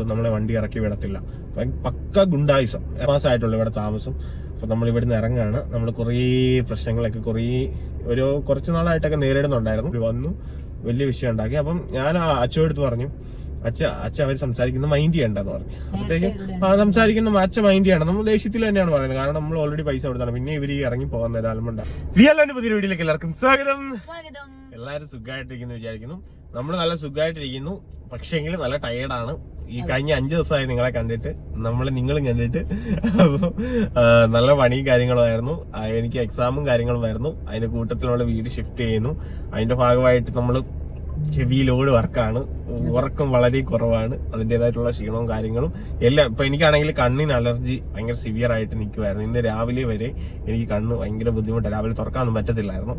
നമ്മളെ വണ്ടി ഇറക്കി വിടത്തില്ല. പക്ക ഗുണ്ടായുസം. മാസമായിട്ടുള്ളൂ ഇവിടെ താമസം? അപ്പൊ നമ്മൾ ഇവിടുന്ന് ഇറങ്ങാണ് നമ്മൾ കുറേ പ്രശ്നങ്ങളൊക്കെ കുറേ ഒരു കുറച്ച് നാളായിട്ടൊക്കെ നേരിടുന്നുണ്ടായിരുന്നു. വന്നു. വലിയ വിഷയം ഉണ്ടാക്കി. അപ്പം ഞാൻ ആ അച്ഛൻ എടുത്ത് പറഞ്ഞു അച്ഛ അച്ഛ അവർ സംസാരിക്കുന്ന മൈൻഡ് ചെയ്യണ്ടെന്ന് പറഞ്ഞു. അപ്പോഴത്തേക്കും ആ സംസാരിക്കുന്ന അച്ഛ മൈൻഡ് ചെയ്യണം നമ്മൾ ദേഷ്യത്തിൽ തന്നെയാണ് പറയുന്നത്. കാരണം നമ്മൾ ഓൾറെഡി പൈസ കൊടുത്താണ്. പിന്നെ ഇവർ ഇറങ്ങി പോകുന്ന ഒരാളുമുണ്ടാകും വി പുതിയ വീഡിയോയിലേക്ക് എല്ലാവർക്കും സ്വാഗതം. സ്വാഗതം. എല്ലാവരും സുഖമായിട്ടിരിക്കുന്നു വിചാരിക്കുന്നു. നമ്മൾ നല്ല സുഖമായിട്ടിരിക്കുന്നു പക്ഷേങ്കിൽ നല്ല ടയേർഡാണ് ഈ കഴിഞ്ഞ അഞ്ചു ദിവസമായി നിങ്ങളെ കണ്ടിട്ട്. നമ്മൾ നിങ്ങളും കണ്ടിട്ട്. നല്ല പണിയും കാര്യങ്ങളുമായിരുന്നു എനിക്ക് എക്സാമും കാര്യങ്ങളുമായിരുന്നു അതിന്റെ കൂട്ടത്തിൽ നമ്മൾ വീട് ഷിഫ്റ്റ് ചെയ്യുന്നു. അതിന്റെ ഭാഗമായിട്ട് നമ്മൾ ഹെവി ലോഡ് വർക്കാണ് ഉറക്കം വളരെ കുറവാണ്. അതിന്റെതായിട്ടുള്ള ക്ഷീണവും കാര്യങ്ങളും എല്ലാം ഇപ്പൊ എനിക്കാണെങ്കിൽ കണ്ണിന് അലർജി ഭയങ്കര സിവിയർ ആയിട്ട് നിൽക്കുമായിരുന്നു ഇന്ന് രാവിലെ വരെ എനിക്ക് കണ്ണ് ഭയങ്കര ബുദ്ധിമുട്ടാണ് രാവിലെ തുറക്കാനൊന്നും പറ്റത്തില്ലായിരുന്നു.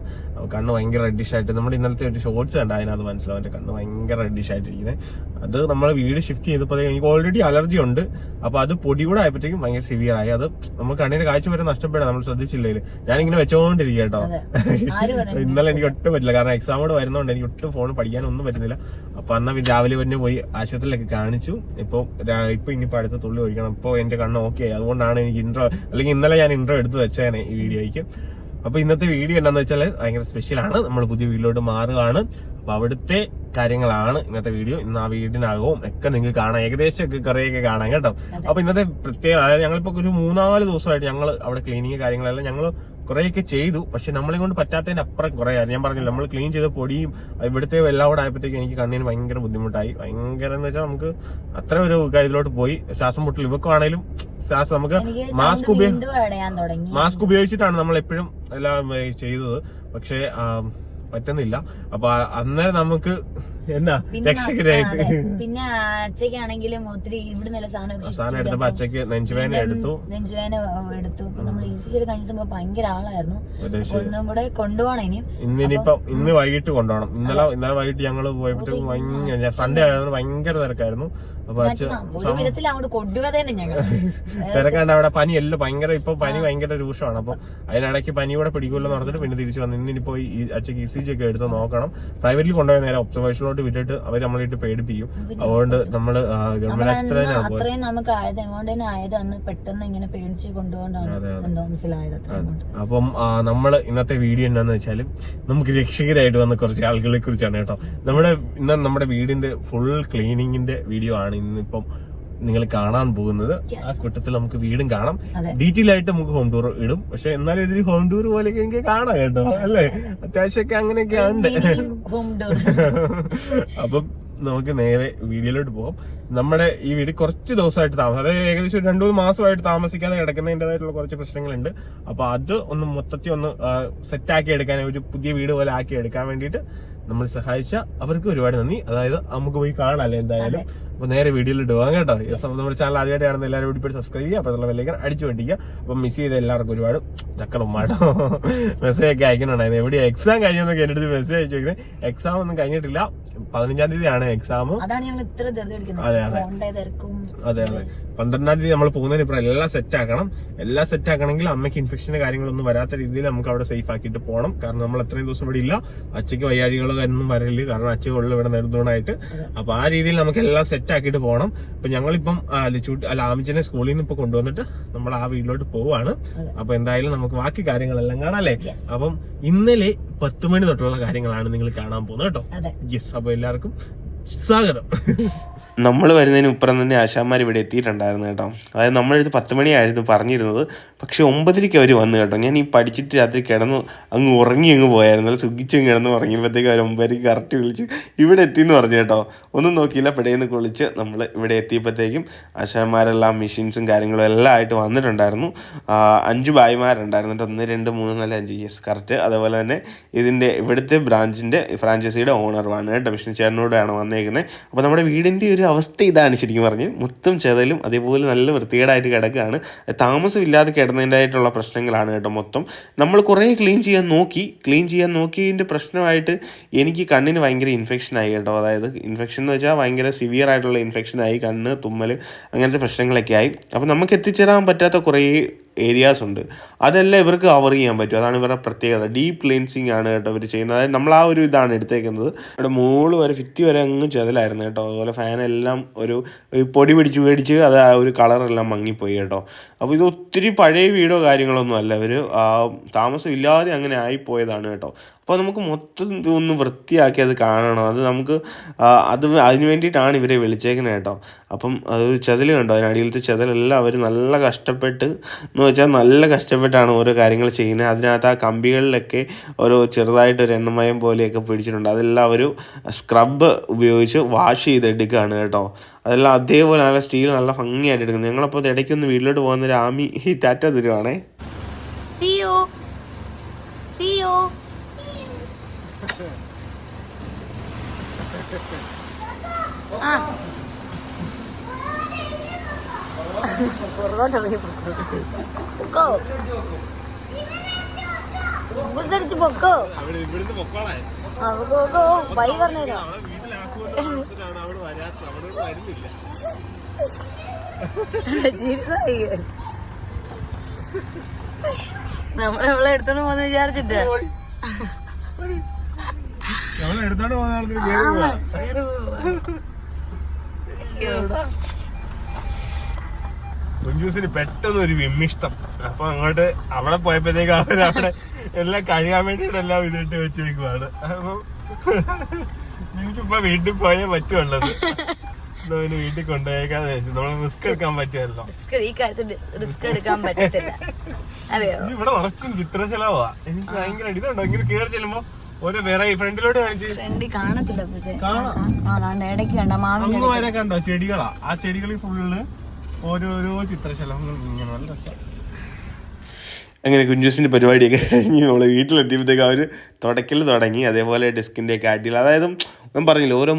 കണ്ണ് ഭയങ്കര റെഡിഷ് ആയിട്ട് നമ്മുടെ ഇന്നലത്തെ ഒരു ഷോർട്സ് കണ്ട അതിനകത്ത് മനസ്സിലാവും എന്റെ കണ്ണ് ഭയങ്കര റെഡിഷ് ആയിട്ടിരിക്കുന്നത് അത് നമ്മൾ വീട് ഷിഫ്റ്റ് ചെയ്തപ്പോൾ എനിക്ക് ഓൾറെഡി അലർജി ഉണ്ട്. അപ്പോൾ അത് പൊടി കൂടെ ആയപ്പോഴത്തേക്കും ഭയങ്കര സിവിയർ ആയി. അത് നമുക്ക് കണ്ണിന് കാഴ്ച വരെ നഷ്ടപ്പെടാം. നമ്മൾ ശ്രദ്ധിച്ചില്ലേ ഞാനിങ്ങനെ വെച്ചോണ്ടിരിക്കുക കേട്ടോ ഇന്നലെ എനിക്ക് ഒട്ടും പറ്റില്ല. കാരണം എക്സാമോട് വരുന്നതുകൊണ്ട് എനിക്ക് ഒട്ടും ഫോൺ പഠിക്കാനൊന്നും പറ്റുന്നില്ല. അപ്പൊ അന്ന് രാവിലെ തന്നെ പോയി ആശുപത്രിയിലൊക്കെ കാണിച്ചു. ഇപ്പോൾ രാ- ഇപ്പൊ ഇനിയിപ്പോ അടുത്ത തുള്ളി ഒഴിക്കണം. ഇപ്പോൾ എന്റെ കണ്ണ് ഓക്കെ ആയി. അതുകൊണ്ടാണ് എനിക്ക് ഇൻട്രോ അല്ലെങ്കിൽ ഇന്നലെ ഞാൻ ഇൻട്രോ എടുത്ത് വെച്ചേനെ ഈ വീഡിയോയ്ക്ക്. അപ്പോൾ ഇന്നത്തെ വീഡിയോ എന്താണെന്ന് വെച്ചാൽ ഭയങ്കര സ്പെഷ്യൽ ആണ്. നമ്മൾ പുതിയ വീട്ടിലോട്ട് മാറുകയാണ്. അപ്പോൾ അവിടുത്തെ കാര്യങ്ങളാണ് ഇന്നത്തെ വീഡിയോ. ഇന്ന് ആ വീടിനകവും ഒക്കെ നിങ്ങൾക്ക് കാണാം. ഏകദേശം ഒക്കെ കറിയൊക്കെ കാണാം കേട്ടോ. അപ്പോൾ ഇന്നത്തെ പ്രത്യേക അതായത് ഞങ്ങളിപ്പോ ഒരു മൂന്നാൽ ദിവസമായിട്ട് ഞങ്ങൾ അവിടെ ക്ലീനിങ് കാര്യങ്ങളെല്ലാം ഞങ്ങൾ കുറേയൊക്കെ ചെയ്തു. പക്ഷെ നമ്മളെ കൊണ്ട് പറ്റാത്തതിന് അപ്പുറം കുറേ ഞാൻ പറഞ്ഞില്ല നമ്മൾ ക്ലീൻ ചെയ്ത പൊടിയും ഇവിടുത്തെ വെള്ളം കൂടെ ആയപ്പോഴത്തേക്ക് എനിക്ക് കണ്ണിന് ഭയങ്കര ബുദ്ധിമുട്ടായി. ഭയങ്കര എന്ന് വെച്ചാൽ നമുക്ക് അത്ര ഒരു ഇതിലോട്ട് പോയി. ശ്വാസം മുട്ടൽ ഇവക്കാണേലും ശ്വാസം നമുക്ക് മാസ്ക് ഉപയോഗി മാസ്ക് ഉപയോഗിച്ചിട്ടാണ് നമ്മൾ എപ്പോഴും എല്ലാം ചെയ്തത്. പക്ഷേ പറ്റുന്നില്ല. അപ്പൊ അന്നേരം നമുക്ക് എന്നാ പിന്നെ രക്ഷകരായിട്ട്. പിന്നെ അച്ഛക്കാണെങ്കിലും ഒത്തിരി ഇവിടെ നല്ല സാധനം സാധനം എടുത്തപ്പോ അച്ഛക്ക് നെഞ്ചുവേന എടുത്തു. നെഞ്ചുവേന എടുത്തു. നമ്മൾ ഈസി ചെയ്ത് കഴിഞ്ഞ സമയം ഭയങ്കര ആളായിരുന്നു. ഒന്നും കൂടെ കൊണ്ടുപോകണം ഇനിയും. ഇന്നിനിപ്പം ഇന്ന് വൈകിട്ട് കൊണ്ടുപോകണം. ഇന്നലെ ഇന്നലെ വൈകിട്ട് ഞങ്ങൾ പോയപ്പോഴത്തേക്കും ഭയങ്കര സൺഡേ ആയിരുന്നു ഭയങ്കര തിരക്കായിരുന്നു. അപ്പൊ അച്ഛൻ ഒരു വിധത്തിൽ അങ്ങോട്ട് കൊണ്ടുപോകാതെ തന്നെ ഞങ്ങൾ തിരക്കാണ്ട് അവിടെ പനി എല്ലാം ഭയങ്കര ഇപ്പൊ പനി ഭയങ്കര രൂക്ഷമാണ്. അപ്പൊ അതിനിടയ്ക്ക് പനി കൂടെ പിടിക്കുമല്ലോ എന്ന് പറഞ്ഞിട്ട് പിന്നെ തിരിച്ചു വന്നു. ഇന്നിപ്പോ ഈ അച്ഛക്ക് ഇ സി ജി ഒക്കെ എടുത്ത് നോക്കണം. പ്രൈവറ്റിൽ കൊണ്ടുപോയ നേരെ ഒബ്സർവേഷനിലോട്ട് വിട്ടിട്ട് അവർ നമ്മളിട്ട് പേടിപ്പിക്കും. അതുകൊണ്ട് നമ്മൾ ഗവൺമെന്റ് ആശുപത്രിയിലാണ് പോയത്. അത്രയും നമുക്ക് ആയത് എമൗണ്ടിന് ആയത് അന്ന് പെട്ടെന്ന് ഇങ്ങനെ പേടിച്ച് കൊണ്ടുപോകൊണ്ടാണ് അപ്പം നമ്മൾ ഇന്നത്തെ വീഡിയോ എന്താന്ന് വെച്ചാൽ നമുക്ക് രക്ഷകരായിട്ട് വന്ന കുറച്ച് ആളുകളെ കുറിച്ചാണ് കേട്ടോ. നമ്മുടെ ഇന്ന് നമ്മുടെ വീടിന്റെ ഫുൾ ക്ലീനിങ്ങിന്റെ വീഡിയോ ആണ് ഇന്നിപ്പം നിങ്ങൾ കാണാൻ പോകുന്നത്. ആ കൂട്ടത്തിൽ നമുക്ക് വീടും കാണാം. ഡീറ്റെയിൽ ആയിട്ട് നമുക്ക് ഹോം ടൂർ ഇടും. പക്ഷെ എന്നാലും ഇതിൽ ഹോം ടൂർ പോലെ എനിക്ക് കാണാം കേട്ടോ. അല്ലേ? അത്യാവശ്യമൊക്കെ അങ്ങനെയൊക്കെ ഉണ്ട്. അപ്പം നമുക്ക് നേരെ വീഡിയോയിലോട്ട് പോകാം നമ്മുടെ ഈ വീട് കുറച്ച് ദിവസമായിട്ട് താമസം അതായത് ഏകദേശം ഒരു രണ്ടു മൂന്ന് മാസമായിട്ട് താമസിക്കാതെ കിടക്കുന്നതിന്റെതായിട്ടുള്ള കുറച്ച് പ്രശ്നങ്ങളുണ്ട്. അപ്പോൾ അത് ഒന്ന് മൊത്തത്തിൽ ഒന്ന് സെറ്റാക്കി എടുക്കാൻ ഒരു പുതിയ വീട് പോലെ ആക്കി എടുക്കാൻ വേണ്ടിയിട്ട് നമ്മൾ സഹായിച്ച അവർക്ക് ഒരുപാട് നന്ദി. അതായത് നമുക്ക് പോയി കാണാല്ലേ എന്തായാലും. അപ്പൊ നേരെ വീഡിയോയിൽ പോകാം കേട്ടോ. നമ്മുടെ ചാനൽ ആദ്യമായിട്ട് കാണുന്ന എല്ലാവരും കൂടി പോയി സബ്സ്ക്രൈബ് ചെയ്യുക. അപ്പൊ വലിയ അടിച്ചു പഠിക്കുക അപ്പൊ മിസ് ചെയ്ത എല്ലാവർക്കും ഒരുപാട് ചക്കറും മാട്ടോ മെസ്സേജ് ഒക്കെ അയക്കുന്നുണ്ടായിരുന്നു. എവിടെയാ എക്സാം കഴിഞ്ഞെന്നൊക്കെ എന്റെ അടുത്ത് മെസ്സേജ് അയച്ചു വെക്കുന്നത്. എക്സാം ഒന്നും കഴിഞ്ഞിട്ടില്ല. പതിനഞ്ചാം തീയതിയാണ് എക്സാം അതെ, അതെ. അതെ അതെ. പന്ത്രണ്ടാം തീയതി നമ്മൾ പോകുന്നതിന് ഇപ്പം എല്ലാം സെറ്റ് ആക്കണം. എല്ലാം സെറ്റ് ആക്കണമെങ്കിൽ അമ്മയ്ക്ക് ഇൻഫെക്ഷന് കാര്യങ്ങളൊന്നും വരാത്ത രീതിയിൽ നമുക്ക് അവിടെ സേഫ് ആക്കിയിട്ട് പോകണം. കാരണം നമ്മൾ അത്രയും ദിവസം ഇവിടെ ഇല്ല. അച്ഛക്ക് വയ്യാഴികളോ ഒന്നും വരൽ കാരണം അച്ഛ ഉള്ളു ഇവിടെ നെടുന്തൂണായിട്ട് അപ്പൊ ആ രീതിയിൽ നമുക്ക് എല്ലാം സെറ്റ് ആക്കിയിട്ട് പോകണം ഇപ്പൊ ഞങ്ങളിപ്പം ലിച്ചൂട്ടി അല്ല ആമിച്ചനെ സ്കൂളിൽ നിന്ന് ഇപ്പൊ കൊണ്ടുവന്നിട്ട് നമ്മൾ ആ വീട്ടിലോട്ട് പോവാണ്. അപ്പൊ എന്തായാലും നമുക്ക് ബാക്കി കാര്യങ്ങളെല്ലാം കാണാല്ലേ. അപ്പം ഇന്നലെ പത്ത് മണി തൊട്ടുള്ള കാര്യങ്ങളാണ് നിങ്ങൾ കാണാൻ പോകുന്നത് കേട്ടോ. യെസ് അപ്പൊ എല്ലാവർക്കും സ്വാഗതം. നമ്മൾ വരുന്നതിന് ഇപ്പുറം തന്നെ ആശാന്മാർ ഇവിടെ എത്തിയിട്ടുണ്ടായിരുന്നു കേട്ടോ. അതായത് നമ്മളെടുത്ത് പത്ത് മണിയായിരുന്നു പറഞ്ഞിരുന്നത്. പക്ഷെ ഒമ്പതരയ്ക്ക് അവർ വന്നു കേട്ടോ. ഞാൻ ഈ പഠിച്ചിട്ട് രാത്രി കിടന്നു അങ്ങ് ഉറങ്ങി അങ്ങ് പോയായിരുന്നു. അല്ല സുഖിച്ചും കിടന്ന് ഉറങ്ങിയപ്പോഴത്തേക്ക് അവർ ഒമ്പതരയ്ക്ക് കറക്റ്റ് വിളിച്ച് ഇവിടെ എത്തി എന്ന് പറഞ്ഞു കേട്ടോ. ഒന്നും നോക്കിയില്ല. പിടയെന്ന് കുളിച്ച് നമ്മൾ ഇവിടെ എത്തിയപ്പോഴത്തേക്കും ആശാന്മാരെല്ലാം മെഷീൻസും കാര്യങ്ങളും എല്ലാം ആയിട്ട് വന്നിട്ടുണ്ടായിരുന്നു. അഞ്ച് ഭായിമാരുണ്ടായിരുന്നു ഒന്ന് രണ്ട് മൂന്ന് നാല് അഞ്ച്. യെസ് കറക്റ്റ് അതേപോലെ തന്നെ ഇതിന്റെ ഇവിടുത്തെ ബ്രാഞ്ചിന്റെ ഫ്രാഞ്ചൈസിയുടെ ഓണറുമാണ് കേട്ടോ. വിഷ്ണു ചേട്ടനോടാണ് വന്നേക്കുന്നത് അപ്പോൾ നമ്മുടെ വീടിന്റെ ഒരു അവസ്ഥ ഇതാണ് ശരിക്കും പറഞ്ഞ് മൊത്തം ചെതലും അതേപോലെ നല്ല വൃത്തികേടായിട്ട് കിടക്കുകയാണ്. താമസമില്ലാതെ കിടന്നതിന്റെതായിട്ടുള്ള പ്രശ്നങ്ങളാണ് കേട്ടോ മൊത്തം. നമ്മൾ കുറേ ക്ലീൻ ചെയ്യാൻ നോക്കി. ക്ലീൻ ചെയ്യാൻ നോക്കിയതിന്റെ പ്രശ്നമായിട്ട് എനിക്ക് കണ്ണിന് ഭയങ്കര ഇൻഫെക്ഷൻ ആയി കേട്ടോ. അതായത് ഇൻഫെക്ഷൻ എന്ന് വെച്ചാൽ ഭയങ്കര സിവിയർ ആയിട്ടുള്ള ഇൻഫെക്ഷൻ ആയി. കണ്ണ് തുമ്മൽ അങ്ങനത്തെ പ്രശ്നങ്ങളൊക്കെ ആയി. അപ്പോൾ നമുക്ക് എത്തിച്ചേരാൻ പറ്റാത്ത കുറേ ഏരിയാസ് ഉണ്ട്. അതെല്ലാം ഇവർക്ക് കവർ ചെയ്യാൻ പറ്റും. അതാണ് ഇവരുടെ പ്രത്യേകത. ഡീപ്പ് ക്ലീൻസിങ് ആണ് കേട്ടോ ഇവർ ചെയ്യുന്നത്. അതായത് നമ്മൾ ആ ഒരു ഇതാണ് എടുത്തേക്കുന്നത്. ഇവിടെ മുകളിൽ വരെ ഫിത്തി വരെ അങ്ങ് ചെതലായിരുന്നു കേട്ടോ. അതുപോലെ ഫാനെല്ലാം ഒരു പൊടി പിടിച്ച് മേടിച്ച് അത് ആ ഒരു കളറെല്ലാം മങ്ങിപ്പോയി കേട്ടോ. അപ്പോൾ ഇത് ഒത്തിരി പഴയ വീടോ കാര്യങ്ങളൊന്നും അല്ല. ഇവർ താമസം ഇല്ലാതെ അങ്ങനെ ആയിപ്പോയതാണ് കേട്ടോ. അപ്പോൾ നമുക്ക് മൊത്തം ഒന്ന് വൃത്തിയാക്കി അത് കാണണം. അത് നമുക്ക് അത് അതിന് വേണ്ടിയിട്ടാണ് ഇവരെ വിളിച്ചേക്കുന്നത് കേട്ടോ. അപ്പം അത് ചതിൽ കണ്ടോ? അതിനടിയിലത്തെ ചെതലെല്ലാം അവർ നല്ല കഷ്ടപ്പെട്ട് എന്ന് വെച്ചാൽ നല്ല കഷ്ടപ്പെട്ടാണ് ഓരോ കാര്യങ്ങൾ ചെയ്യുന്നത്. അതിനകത്ത് ആ കമ്പികളിലൊക്കെ ഓരോ ചെറുതായിട്ട് ഒരു എണ്ണമയം പോലെയൊക്കെ പിടിച്ചിട്ടുണ്ട്. അതെല്ലാം ഒരു സ്ക്രബ് ഉപയോഗിച്ച് വാഷ് ചെയ്തെടുക്കുകയാണ് കേട്ടോ. അതെല്ലാം അതേപോലെ നല്ല സ്റ്റീൽ നല്ല ഭംഗിയായിട്ട് എടുക്കുന്നത് ഞങ്ങളപ്പോൾ ഇടയ്ക്കൊന്ന് വീട്ടിലോട്ട് പോകുന്ന ആമി ഈ Tata തരുവാണേ. See you. See you. ആ. പുറകോട്ട് ഇറങ്ങി പൊക്കോ. ബുസടിച്ച് പൊക്കോ പൊക്കോ. വൈ വഴി പറഞ്ഞുതരാം അവളെ വീട്ടിലാക്കുമെന്നാണ് അവൾ വരാത്തത്. അവളോട് വരുന്നില്ല. ചിരിതായി. നമ്മളെ എടുത്തോണ്ട് പോന്ന് വിചാരിച്ചിട്ട്. അവളെ എടുത്തോണ്ട് പോകുന്ന ആൾക്ക് കേറി പോവാ. കേറി കുഞ്ചൂസിന് പെട്ടെന്ന് ഒരു വിമ്മിഷ്ടം. അപ്പൊ അങ്ങോട്ട് അവിടെ പോയപ്പോഴത്തേക്ക് അവരവിടെ അവിടെ എല്ലാം കഴിയാൻ വേണ്ടിയിട്ട് എല്ലാം ഇതിട്ട് വെച്ചേക്കുവാണ് അപ്പൊ എനിക്കിപ്പോ വീട്ടിൽ പോയേ പറ്റുള്ളത് അവന് വീട്ടിൽ കൊണ്ടുപോയേക്കാന്ന് വെച്ചു നമ്മൾ റിസ്ക് എടുക്കാൻ പറ്റുമല്ലോ. ഈ കാര്യത്തിൽ റിസ്ക് എടുക്കാൻ പറ്റത്തില്ല. അറിയോ? ഇനി ഇവിടെ നിറച്ചും ചിത്രശലവാ എനിക്ക് ഭയങ്കര ഇതുണ്ടോ? ഇങ്ങനെ കേറി ചെല്ലുമ്പോ ഓരോ വേറെ ഫ്രണ്ടിലോട്ട് കാണിച്ച്. ഫ്രണ്ടി കാണത്തില്ല പക്ഷേ കാണാം. ആ അതാണ്ട് ഇടയ്ക്ക് കണ്ട വരെ ചെടികളാ? ആ ചെടികളിൽ ഫുള്ള് ഓരോരോ ചിത്രശലഭങ്ങൾ ഇങ്ങനെ നല്ല രസം. അങ്ങനെ കുഞ്ചൂസിന്റെ പരിപാടിയൊക്കെ കഴിഞ്ഞ് നമ്മൾ വീട്ടിലെത്തിയപ്പോഴത്തേക്ക് അവർ തുടക്കൽ തുടങ്ങി അതേപോലെ ഡെസ്കിന്റെ ഒക്കെ അടിയിൽ അതായത് ഞാൻ പറഞ്ഞില്ല ഓരോ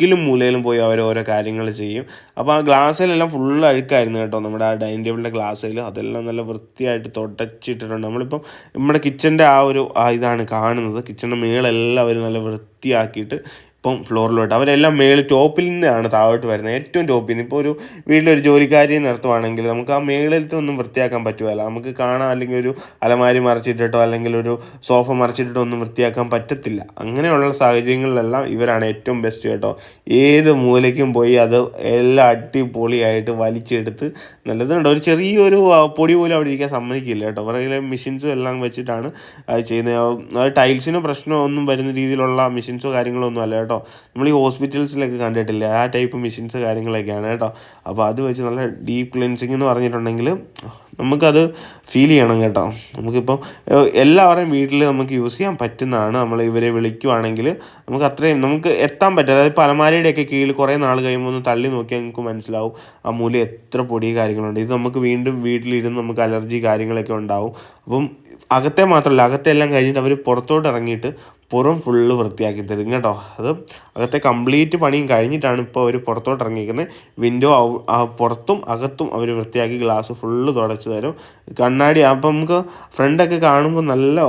മുക്കിലും മൂലയിലും പോയി അവർ ഓരോ കാര്യങ്ങൾ ചെയ്യും. അപ്പോൾ ആ ഗ്ലാസ്സിലെല്ലാം ഫുള്ള് അഴുക്കായിരുന്നു കേട്ടോ. നമ്മുടെ ആ ഡൈനിങ് ടേബിളിന്റെ ഗ്ലാസ്സിൽ അതെല്ലാം നല്ല വൃത്തിയായിട്ട് തുടച്ചിട്ടിട്ടുണ്ട്. നമ്മളിപ്പം നമ്മുടെ കിച്ചന്റെ ആ ഒരു ഇതാണ് കാണുന്നത്. കിച്ചന്റെ മേളെല്ലാം അവർ നല്ല വൃത്തിയാക്കിയിട്ട് ഇപ്പം ഫ്ലോറിലോട്ട്. അവരെല്ലാം മേളിൽ ടോപ്പിൽ നിന്നാണ് താഴോട്ട് വരുന്നത്. ഏറ്റവും ടോപ്പിൽ നിന്ന്. ഇപ്പോൾ ഒരു വീട്ടിലൊരു ജോലിക്കാരി നടത്തുവാണെങ്കിൽ നമുക്ക് ആ മേളിലത്തെ ഒന്നും വൃത്തിയാക്കാൻ പറ്റുമല്ല നമുക്ക് കാണാൻ അല്ലെങ്കിൽ ഒരു അലമാരി മറച്ചിട്ടിട്ടോ അല്ലെങ്കിൽ ഒരു സോഫ മറച്ചിട്ടിട്ടോ ഒന്നും വൃത്തിയാക്കാൻ പറ്റത്തില്ല. അങ്ങനെയുള്ള സാഹചര്യങ്ങളിലെല്ലാം ഇവരാണ് ഏറ്റവും ബെസ്റ്റ് കേട്ടോ. ഏത് മൂലയ്ക്കും പോയി അത് എല്ലാം അടിപൊളിയായിട്ട് വലിച്ചെടുത്ത് നല്ലതുണ്ട് ഒരു ചെറിയൊരു പൊടി പോലും അവിടെ ഇരിക്കാൻ സമ്മതിക്കില്ല കേട്ടോ. പുറകിലെ മെഷീൻസും എല്ലാം വെച്ചിട്ടാണ് ചെയ്യുന്നത്. ടൈൽസിനും പ്രശ്നമൊന്നും വരുന്ന രീതിയിലുള്ള മെഷീൻസോ കാര്യങ്ങളോ ഒന്നും അല്ല നമ്മൾ ഈ ഹോസ്പിറ്റൽസിലൊക്കെ കണ്ടിട്ടില്ല ആ ടൈപ്പ് മെഷീൻസ് കാര്യങ്ങളൊക്കെയാണ് കേട്ടോ. അപ്പോൾ അത് വെച്ച് നല്ല ഡീപ്പ് ക്ലെൻസിങ് എന്ന് പറഞ്ഞിട്ടുണ്ടെങ്കിൽ നമുക്കത് ഫീൽ ചെയ്യണം കേട്ടോ. നമുക്കിപ്പം എല്ലാവരെയും വീട്ടിൽ നമുക്ക് യൂസ് ചെയ്യാൻ പറ്റുന്നതാണ്. നമ്മൾ ഇവരെ വിളിക്കുവാണെങ്കിൽ നമുക്ക് അത്രയും നമുക്ക് എത്താൻ പറ്റും അതായത് ഇപ്പോൾ അലമാരയുടെയൊക്കെ കീഴിൽ കുറേ നാൾ കഴിയുമ്പോൾ ഒന്ന് തള്ളി നോക്കിയാൽ നിങ്ങൾക്ക് മനസ്സിലാവും ആ മൂല എത്ര പൊടി കാര്യങ്ങളുണ്ട്. ഇത് നമുക്ക് വീണ്ടും വീട്ടിലിരുന്ന് നമുക്ക് അലർജി കാര്യങ്ങളൊക്കെ ഉണ്ടാവും. അപ്പം അകത്തെ മാത്രമല്ല അകത്തെ എല്ലാം കഴിഞ്ഞിട്ട് അവർ പുറത്തോട്ട് ഇറങ്ങിയിട്ട് പുറം ഫുള്ള് വൃത്തിയാക്കി തരും കേട്ടോ. അത് അകത്തെ കംപ്ലീറ്റ് പണിയും കഴിഞ്ഞിട്ടാണ് ഇപ്പോൾ അവർ പുറത്തോട്ട് ഇറങ്ങിയിരിക്കുന്നത്. വിൻഡോ പുറത്തും അകത്തും അവർ വൃത്തിയാക്കി ഗ്ലാസ് ഫുള്ള് തുടച്ച് തരും. കണ്ണാടി അപ്പം നമുക്ക് ഫ്രണ്ടൊക്കെ കാണുമ്പോൾ നല്ല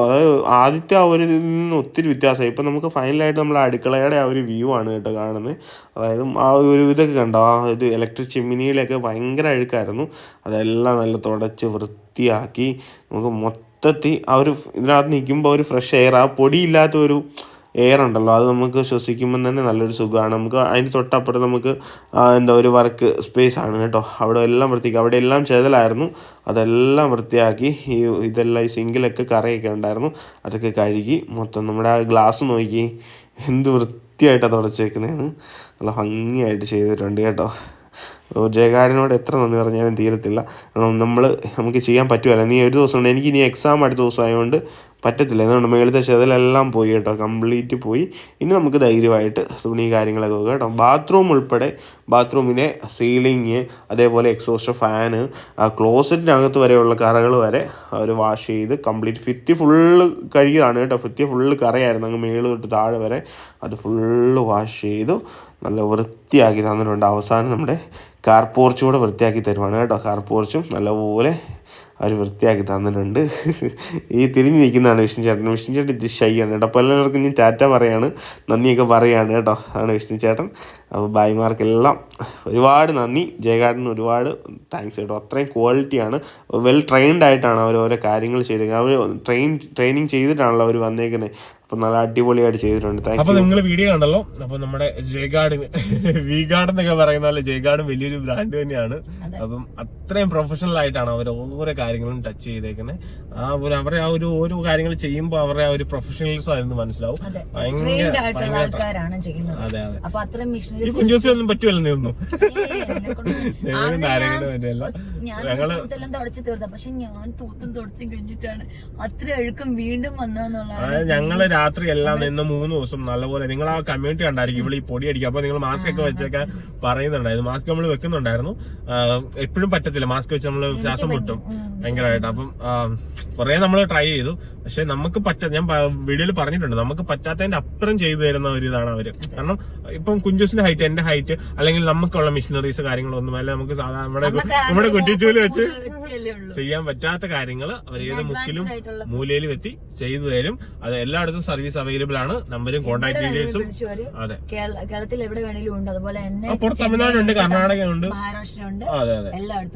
ആദ്യത്തെ ആ ഒരു നിന്ന് ഒത്തിരി വ്യത്യാസമായി. ഇപ്പം നമുക്ക് ഫൈനലായിട്ട് നമ്മൾ അടുക്കളയുടെ ആ ഒരു വ്യൂ ആണ് കേട്ടോ കാണുന്നത്. അതായത് ആ ഒരു ഇതൊക്കെ കണ്ടോ? ആ ഒരു ഇലക്ട്രിക് ചിമ്മിനിയിലൊക്കെ ഭയങ്കര അഴുക്കായിരുന്നു. അതെല്ലാം നല്ല തുടച്ച് വൃത്തിയാക്കി നമുക്ക് മൊത്തത്തിൽ ആ ഒരു ഇതിനകത്ത് നിൽക്കുമ്പോൾ ഒരു ഫ്രഷ് എയർ ആ പൊടിയില്ലാത്ത ഒരു എയർ ഉണ്ടല്ലോ. അത് നമുക്ക് ശ്വസിക്കുമ്പോൾ തന്നെ നല്ലൊരു സുഖമാണ് നമുക്ക് അതിന് തൊട്ടപ്പുറം നമുക്ക് എന്താ ഒരു വർക്ക് സ്പേസ് ആണ് കേട്ടോ. അവിടെ എല്ലാം വൃത്തിക്ക് അവിടെ എല്ലാം ചെയ്തലായിരുന്നു അതെല്ലാം വൃത്തിയാക്കി ഈ ഇതെല്ലാം ഈ സിങ്കിലൊക്കെ കറയൊക്കെ ഉണ്ടായിരുന്നു. അതൊക്കെ കഴുകി മൊത്തം നമ്മുടെ ആ ഗ്ലാസ് നോക്കി എന്ത് വൃത്തിയായിട്ടാണ് തുടച്ചേക്കുന്നതെന്ന് നല്ല ഭംഗിയായിട്ട് ചെയ്തിട്ടുണ്ട് കേട്ടോ. ജയകാടിനോട് എത്ര നന്ദി പറഞ്ഞാലും തീരത്തില്ല. നമ്മൾ നമുക്ക് ചെയ്യാൻ പറ്റുമല്ല നീ ഒരു ദിവസം ഉണ്ട്. എനിക്ക് ഇനി എക്സാം അടുത്ത ദിവസം ആയതുകൊണ്ട് പറ്റത്തില്ല. അതുകൊണ്ട് മേളത്തെ ചെതലെല്ലാം പോയി കേട്ടോ. കംപ്ലീറ്റ് പോയി. ഇനി നമുക്ക് ധൈര്യമായിട്ട് തുണി കാര്യങ്ങളൊക്കെ വെക്കാം കേട്ടോ. ബാത്റൂം ഉൾപ്പെടെ ബാത്റൂമിനെ സീലിങ് അതേപോലെ എക്സോസ്റ്റർ ഫാന് ക്ലോസറ്റിനകത്ത് വരെയുള്ള കറകൾ വരെ അവർ വാഷ് ചെയ്ത് കംപ്ലീറ്റ് ഫിത്തി ഫുള്ള് കഴുകിയതാണ് കേട്ടോ. ഫിത്തി ഫുള്ള് കറയായിരുന്നു. അങ്ങ് മേൾ തൊട്ട് താഴെ വരെ അത് ഫുള്ള് വാഷ് ചെയ്തു. നല്ല വൃത്തിയാക്കി തന്നിട്ടുണ്ട്. അവസാനം നമ്മുടെ കാർ പോർച്ച് കൂടെ വൃത്തിയാക്കി തരുവാണ് കേട്ടോ. കാർ പോർച്ചും നല്ലപോലെ അവർ വൃത്തിയാക്കി തന്നിട്ടുണ്ട്. ഈ തിരിഞ്ഞ് നിൽക്കുന്നതാണ് വിഷ്ണു ചേട്ടൻ. വിഷ്ണു ചേട്ടൻ ഇത് ഷൈ ആണ് കേട്ടോ. അപ്പോൾ എല്ലാവർക്കും ഞാൻ ടാറ്റ പറയാണ്. നന്ദിയൊക്കെ പറയാണ് കേട്ടോ. ആണ് വിഷ്ണു ചേട്ടൻ. അപ്പോൾ ഭായിമാർക്കെല്ലാം ഒരുപാട് നന്ദി. ജയകാടിന് ഒരുപാട് താങ്ക്സ് കേട്ടോ. അത്രയും ക്വാളിറ്റിയാണ് വെൽ ട്രെയിൻഡ് ആയിട്ടാണ് അവർ ഓരോ കാര്യങ്ങൾ ചെയ്തേക്കുന്നത്. അവർ ട്രെയിൻ ട്രെയിനിങ് ചെയ്തിട്ടാണല്ലോ അവർ വന്നേക്കുന്നത്. അപ്പം നല്ല അടിപൊളിയായിട്ട് ചെയ്തിട്ടുണ്ട്. താങ്ക് അപ്പൊ നിങ്ങൾ വീഡിയോ കണ്ടല്ലോ? അപ്പൊ നമ്മുടെ ജയഗാർഡിന് വി ഗാർഡ് എന്നൊക്കെ പറയുന്ന പോലെ ജയഗാർഡ് വലിയൊരു ബ്രാൻഡ് തന്നെയാണ്. അപ്പം അത്രയും പ്രൊഫഷണൽ ആയിട്ടാണ് അവർ ഓരോ കാര്യങ്ങളും ടച്ച് ചെയ്തേക്കുന്നത് ആ ഒരു അവരുടെ ആ ഒരു ഓരോ കാര്യങ്ങൾ ചെയ്യുമ്പോൾ അവരുടെ ആ ഒരു പ്രൊഫഷണലിസം ആയിരുന്നു മനസ്സിലാവും. അതെ. ഭയങ്കര കുഞ്ചോസി ഒന്നും പറ്റുമല്ലോ നിന്നു ഞങ്ങൾ തുടച്ച് തീർത്ത പക്ഷെ ഞാൻ തൂത്തും തുടച്ചും കഴിഞ്ഞിട്ടാണ് അത്ര അഴുക്കും വീണ്ടും ആ, വന്നതെന്നുള്ളതാണ് ഞങ്ങൾ രാത്രി എല്ലാം നിന്ന് മൂന്ന് ദിവസം നല്ലപോലെ നിങ്ങൾ ആ കമ്മ്യൂണിറ്റി കണ്ടായിരിക്കും. ഇവിടെ ഈ പൊടി അടിക്കുക അപ്പൊ നിങ്ങൾ മാസ്ക് ഒക്കെ വെച്ചൊക്കെ പറയുന്നുണ്ടായിരുന്നു. മാസ്ക് നമ്മൾ വെക്കുന്നുണ്ടായിരുന്നു. എപ്പോഴും പറ്റത്തില്ല. മാസ്ക് വെച്ച് നമ്മൾ ശ്വാസം മുട്ടും. ഭയങ്കരമായിട്ട്. അപ്പം കുറെ നമ്മൾ ട്രൈ ചെയ്തു. പക്ഷെ നമുക്ക് പറ്റ ഞാൻ വീഡിയോയിൽ പറഞ്ഞിട്ടുണ്ട്. നമുക്ക് പറ്റാത്തതിന്റെ അപ്പുറം ചെയ്തു തരുന്ന ഒരു ഇതാണ് അവർ. കാരണം ഇപ്പം കുഞ്ചുസിന്റെ ഹൈറ്റ് എന്റെ ഹൈറ്റ് അല്ലെങ്കിൽ നമുക്കുള്ള മിഷനറീസ് കാര്യങ്ങളൊന്നും അല്ല. നമുക്ക് സാധാരണ നമ്മുടെ നമ്മുടെ വെച്ച് ചെയ്യാൻ പറ്റാത്ത കാര്യങ്ങൾ അവർ ഏത് മുക്കിലും മൂലയിലും എത്തി ചെയ്തു തരും. അത് എല്ലായിടത്തും സർവീസ് അവൈലബിൾ ആണ്. നമ്പരും കോൺടാക്ട് ഡീറ്റെയിൽസും അതെ. കേരളത്തിൽ എവിടെ വേണേലും ഉണ്ട്. അതുപോലെ തന്നെ തമിഴ്നാടുണ്ട് കർണാടക ഉണ്ട് മഹാരാഷ്ട്ര ഉണ്ട് അതെ അതെ.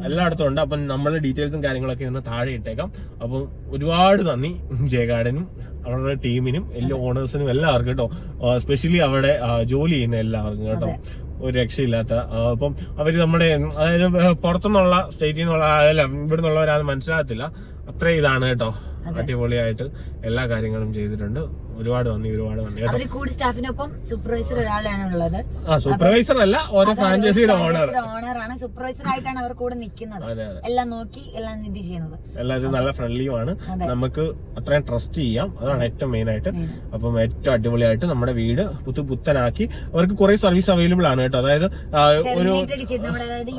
എല്ലായിടത്തും ഉണ്ട്. അപ്പം നമ്മളുടെ ഡീറ്റെയിൽസും കാര്യങ്ങളൊക്കെ ഇന്ന് താഴെ ഇട്ടേക്കാം. അപ്പം ഒരുപാട് നന്ദി ജയഗാർഡനും അവരുടെ ടീമിനും എല്ലാ ഓണേഴ്സിനും എല്ലാവർക്കും കേട്ടോ. സ്പെഷ്യലി അവിടെ ജോലി ചെയ്യുന്ന എല്ലാവർക്കും കേട്ടോ. ഒരു രക്ഷയില്ലാത്ത അപ്പം അവർ നമ്മുടെ അതായത് പുറത്തുനിന്നുള്ള സ്റ്റേറ്റിൽ നിന്നുള്ള അല്ല ഇവിടെ നിന്നുള്ളവരാന്ന് മനസ്സിലാകത്തില്ല. അത്ര ഇതാണ് കേട്ടോ. അടിപൊളിയായിട്ട് എല്ലാ കാര്യങ്ങളും ചെയ്തിട്ടുണ്ട്. ഒരുപാട് നന്ദി ഒരുപാട് നന്ദി അവർ കൂടി സ്റ്റാഫിനൊപ്പം സൂപ്പർവൈസർ ഒരാളാണ് ഉള്ളത് ആ സൂപ്പർവൈസർ അല്ല ഓരോ ഫ്രാഞ്ചൈസിയുടെ ഓണർ ഓണർ ആണ്. സൂപ്പർവൈസർ ആയിട്ടാണ് അവർ കൂടെ നിൽക്കുന്നത്. എല്ലാം നോക്കി എല്ലാം നിധി ചെയ്യുന്നത്. എല്ലാവരും നല്ല ഫ്രണ്ട്ലിയുമാണ്. നമുക്ക് അത്രയും ട്രസ്റ്റ് ചെയ്യാം. അതാണ് ഏറ്റവും മെയിൻ ആയിട്ട്. അപ്പം ഏറ്റവും അടിപൊളിയായിട്ട് നമ്മുടെ വീട് പുത്തു പുത്തനാക്കി അവർക്ക് കുറെ സർവീസ് അവൈലബിൾ ആണ് കേട്ടോ. അതായത് ഒരു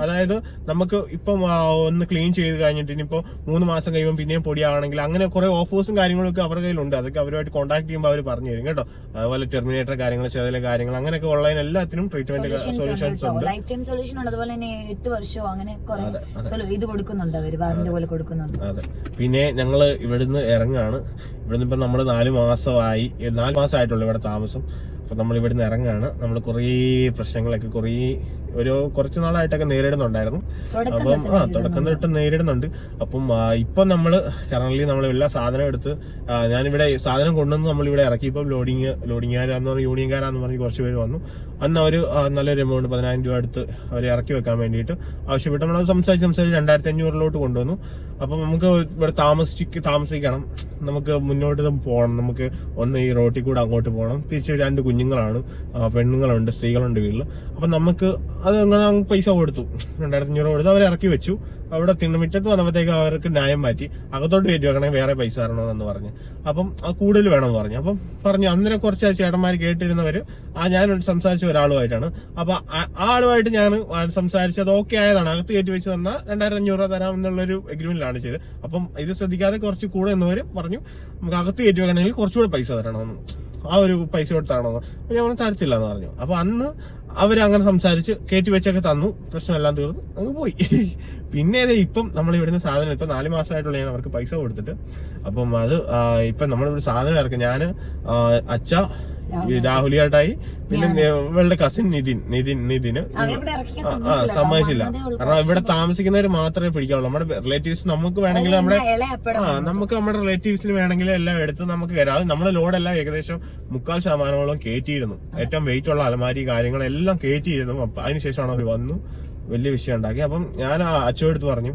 അതായത് നമുക്ക് ഇപ്പം ഒന്ന് ക്ലീൻ ചെയ്ത് കഴിഞ്ഞിട്ട് ഇനിയിപ്പോ മൂന്ന് മാസം കഴിയുമ്പോൾ പിന്നെയും പൊടിയാണെങ്കിൽ അങ്ങനെ കുറെ ഓഫേഴ്സും കാര്യങ്ങളൊക്കെ അവരുടെ കയ്യിലുണ്ട്. അതൊക്കെ അവരുമായിട്ട് കോൺടാക്ട് ചെയ്യുമ്പോൾ അവർ പറഞ്ഞു തരും കേട്ടോ. അതുപോലെ ടെർമിനേറ്റർ കാര്യങ്ങൾ ചെറിയ കാര്യങ്ങൾ അങ്ങനെയൊക്കെ ഉള്ള എല്ലാത്തിനും ട്രീറ്റ്മെന്റ് സൊല്യൂഷൻസ് ഉണ്ട് ലൈഫ് ടൈം സൊല്യൂഷൻ ഉണ്ട്. അതുപോലെ തന്നെ എട്ട് വർഷവും അങ്ങനെ ഇത് കൊടുക്കുന്നുണ്ട് അവർ വാറന്റി പോലെ കൊടുക്കുന്നുണ്ട്. അതെ. പിന്നെ ഞങ്ങൾ ഇവിടുന്ന് ഇറങ്ങാണ്. ഇവിടുന്ന് ഇപ്പൊ നമ്മൾ നാല് മാസമായി നാലു നാല് മാസമായിട്ടുള്ളൂ ഇവിടെ താമസം. അപ്പൊ നമ്മൾ ഇവിടുന്ന് ഇറങ്ങാണ്. നമ്മൾ കുറേ പ്രശ്നങ്ങളൊക്കെ കുറേ ഒരു കുറച്ച് നാളായിട്ടൊക്കെ നേരിടുന്നുണ്ടായിരുന്നു. അപ്പം ആ തുടക്കം തൊട്ട് നേരിടുന്നുണ്ട്. അപ്പം ഇപ്പൊ നമ്മൾ കറന്റ് നമ്മൾ എല്ലാ സാധനം എടുത്ത് ഞാനിവിടെ സാധനം കൊണ്ടുവന്ന് നമ്മൾ ഇവിടെ ഇറക്കി ഇപ്പം ലോഡിങ് ലോഡിങ്ങുകാരാന്ന് പറഞ്ഞ് യൂണിയൻകാരാന്ന് പറഞ്ഞ് കുറച്ച് പേര് വന്നു. അന്ന് അവർ നല്ലൊരു എമൗണ്ട് പതിനായിരം രൂപ അടുത്ത് അവർ ഇറക്കി വെക്കാൻ വേണ്ടിയിട്ട് ആവശ്യപ്പെട്ട്. നമ്മൾ സംസാരിച്ച് സംസാരിച്ച് രണ്ടായിരത്തി അഞ്ഞൂറിലോട്ട് കൊണ്ടുവന്നു. അപ്പം നമുക്ക് ഇവിടെ താമസിച്ച് താമസിക്കണം. നമുക്ക് മുന്നോട്ട് പോകണം നമുക്ക് ഒന്ന് ഈ റോട്ടിൽ കൂടെ അങ്ങോട്ട് പോകണം തിരിച്ച് രണ്ട് കുഞ്ഞുങ്ങളാണ് പെണ്ണുങ്ങളുണ്ട് സ്ത്രീകളുണ്ട് വീട്ടിൽ അപ്പം നമുക്ക് അത് അങ്ങനെ അങ്ങ് പൈസ കൊടുത്തു. രണ്ടായിരത്തി അഞ്ഞൂറ് കൊടുത്ത് അവർ ഇറക്കി വെച്ചു. അവിടെ തിണ്ണമിറ്റത്ത് വന്നപ്പോഴത്തേക്ക് അവർക്ക് ന്യായം മാറ്റി. അകത്തോട്ട് കയറ്റി വെക്കണേ വേറെ പൈസ തരണമെന്ന് പറഞ്ഞ്. അപ്പം അത് കൂടുതൽ വേണമെന്ന് പറഞ്ഞു. അപ്പം പറഞ്ഞു അന്നേരം കുറച്ച് ചേട്ടന്മാർ കേട്ടിരുന്നവർ ആ ഞാൻ സംസാരിച്ച ഒരാളുമായിട്ടാണ്. അപ്പൊ ആ- ആളുമായിട്ട് ഞാൻ സംസാരിച്ചത് ഓക്കെ ആയതാണ്. അകത്ത് കയറ്റി വെച്ച് തന്നാൽ രണ്ടായിരത്തി അഞ്ഞൂറ് രൂപ തരാം എന്നുള്ളൊരു എഗ്രിമെന്റിലാണ് ചെയ്തത്. അപ്പം ഇത് ശ്രദ്ധിക്കാതെ കുറച്ച് കൂടെ എന്നവരും പറഞ്ഞു നമുക്ക് അകത്ത് കയറ്റി വെക്കണമെങ്കിൽ കുറച്ചുകൂടെ പൈസ തരണമെന്ന്. ആ ഒരു പൈസ കൊടുത്താണോ? അപ്പൊ ഞാൻ തരത്തില്ല എന്ന് പറഞ്ഞു. അപ്പൊ അന്ന് അവർ അങ്ങനെ സംസാരിച്ച് കയറ്റി വെച്ചൊക്കെ തന്നു. പ്രശ്നമെല്ലാം തീർന്നു. അങ്ങ് പോയി. പിന്നെ ദേ ഇപ്പം നമ്മൾ ഇവിടുന്ന് സാധനം ഇപ്പം നാല് മാസമായിട്ടുള്ള ഞാൻ അവർക്ക് പൈസ കൊടുത്തിട്ട്. അപ്പം അത് ഇപ്പം നമ്മളിവിടെ സാധനം ഇറക്കും. ഞാൻ അച്ഛ രാഹുലിയായിട്ടായി പിന്നെ ഇവളുടെ കസിൻ നിതിൻ നിതിൻ നിതിന്. സമ്മതിച്ചില്ല. കാരണം ഇവിടെ താമസിക്കുന്നവർ മാത്രമേ പിടിക്കാവുള്ളൂ. നമ്മുടെ റിലേറ്റീവ്സ് നമുക്ക് വേണമെങ്കിൽ നമ്മുടെ ആ നമുക്ക് നമ്മുടെ റിലേറ്റീവ്സിന് വേണമെങ്കിൽ എല്ലാം എടുത്ത് നമുക്ക് അത് നമ്മുടെ ലോഡെല്ലാം. ഏകദേശം മുക്കാൽ ശതമാനമോളം കയറ്റിയിരുന്നു ഏറ്റവും വെയിറ്റ് ഉള്ള അലമാരി കാര്യങ്ങളെല്ലാം കയറ്റിയിരുന്നു അപ്പൊ അതിനുശേഷമാണ് അവർ വന്നു. വലിയ വിഷയം ഉണ്ടാക്കി. അപ്പം ഞാൻ അച്ഛടുത്ത് അച്ഛൻ എടുത്ത് പറഞ്ഞു.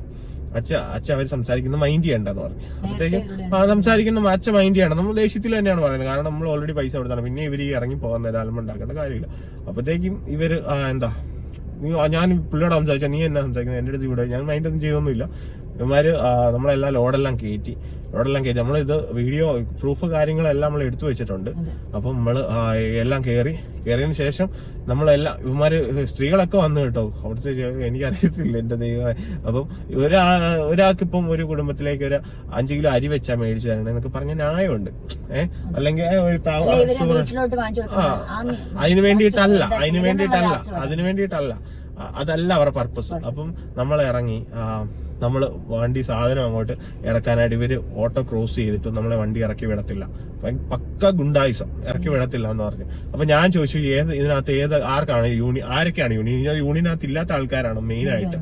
അച്ഛ അച്ഛ അവർ സംസാരിക്കുന്ന മൈൻഡ് ചെയ്യണ്ടെന്ന് പറഞ്ഞു. അപ്പോഴത്തേക്ക് ആ സംസാരിക്കുന്ന അച്ഛ മൈൻഡ് ചെയ്യണം. നമ്മൾ ദേഷ്യത്തിൽ തന്നെയാണ് പറയുന്നത്. കാരണം നമ്മൾ ഓൾറെഡി പൈസ കൊടുത്താണ്. പിന്നെ ഇവർ ഈ ഇറങ്ങി പോകുന്ന ഒരാളും ഉണ്ടാക്കേണ്ട കാര്യമില്ല. അപ്പത്തേക്കും ഇവർ എന്താ? നീ ഞാൻ പുള്ളിയോട് സംസാരിച്ചാൽ നീ എന്നാ സംസാരിക്കുന്നത് എന്റെ അടുത്ത് ഇവിടെ ഞാൻ മൈൻഡ് ഒന്നും ചെയ്തൊന്നുമില്ല. ഇവന്മാര് നമ്മളെല്ലാം ലോഡെല്ലാം കയറ്റി ലോഡെല്ലാം കയറ്റി നമ്മളിത് വീഡിയോ പ്രൂഫ് കാര്യങ്ങളെല്ലാം നമ്മൾ എടുത്തു വെച്ചിട്ടുണ്ട് അപ്പം നമ്മൾ എല്ലാം കയറി കയറിയതിന് ശേഷം നമ്മളെല്ലാം ഇവന്മാര് സ്ത്രീകളൊക്കെ വന്നു കേട്ടോ അവിടുത്തെ എനിക്കറിയത്തില്ല എന്റെ ദൈവം അപ്പം ഒരാ ഒരാൾക്ക് ഇപ്പം ഒരു കുടുംബത്തിലേക്ക് ഒരു അഞ്ചു കിലോ അരി വെച്ചാൽ മേടിച്ചു തരണം എന്നൊക്കെ പറഞ്ഞ ന്യായമുണ്ട് ഏഹ് അല്ലെങ്കിൽ ഒരു ആ അതിന് വേണ്ടിയിട്ടല്ല അതിന് വേണ്ടിയിട്ടല്ല അതിന് വേണ്ടിയിട്ടല്ല അതല്ല അവരുടെ പർപ്പസ് അപ്പം നമ്മൾ ഇറങ്ങി നമ്മൾ വണ്ടി സാധനം അങ്ങോട്ട് ഇറക്കാനായിട്ട് ഇവർ ഓട്ടോ ക്രോസ് ചെയ്തിട്ട് നമ്മളെ വണ്ടി ഇറക്കി വിടത്തില്ല. പക്ക ഗുണ്ടായിസം. ഇറക്കി വിടത്തില്ല എന്ന് പറഞ്ഞു. അപ്പൊ ഞാൻ ചോദിച്ചു ഏത് ഇതിനകത്ത് ഏത് ആർക്കാണ് യൂണിയൻ ആരൊക്കെയാണ് യൂണിയൻ യൂണിയനകത്ത് ഇല്ലാത്ത ആൾക്കാരാണ് മെയിൻ ആയിട്ട്